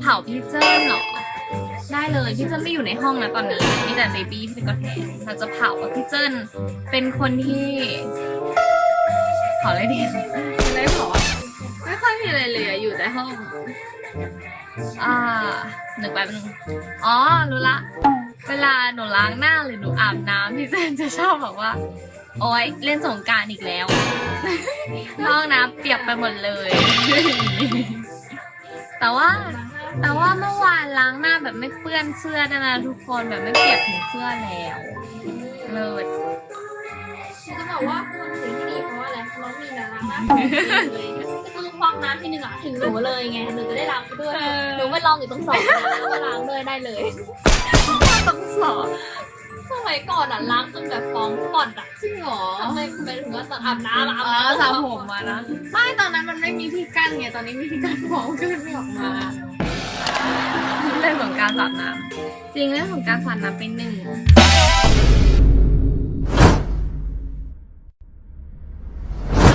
เผาพี่เจิ้นเหรอ ได้เลยพี่เจิ้นไม่อยู่ในห้องนะตอนนี้มีแต่เบบี้ที่เป็นตัวแทนเราจะเผาพี่เจิ้นเป็นคนที่เผาอะไรดีได้เผาไม่ค่อยมีอะไรเลยอยู่แต่ห้อง อ่าหนึ่งแป๊บนึงอ๋อรู้ละ เวลาหนูล้างหน้าหรือหนูอาบน้ำพี่เจิ้นจะชอบแบบว่า โอ๊ยเล่นสงกรารอีกแล้วห้องน้ำเปียกไปหมดเลย แต่ว่า แต่ว่าเมื่อวานล้างหน้าแบบไม่เปื้อนเสื้อด้วยนะ ทุกคนแบบไม่เปียกถึงเสื้อแล้วเลิศคือจะบอกว่าคนสิ่งที่ดีเพราะว่าอะไรเพราะน้องมีนะล้างหน้าของจริงเลยคือควักน้ำทีหนึ่งอะถึงหนูเลยไงหนูจะได้ล้างไปด้วยหนูไม่ลองอยู่ตรงสองแล้วก็ล้างด้วยได้เลยต้องสอบสมัยก่อนอะล้างจนแบบฟองฟอดอะ จริงเหรอทำไมทำไมถึงว่าตอนอาบน้ำอะอาบอ๋อน้ำสระผมมานะ ไม่ตอนนั้นมันไม่มีที่กั้นไงตอนนี้มีที่กั้นฟ้องขึ้นไม่ออกมาเล่นสงกรารสาดน้ำจริงเล่นสงกรารสาดน้ำไปหนึ่ง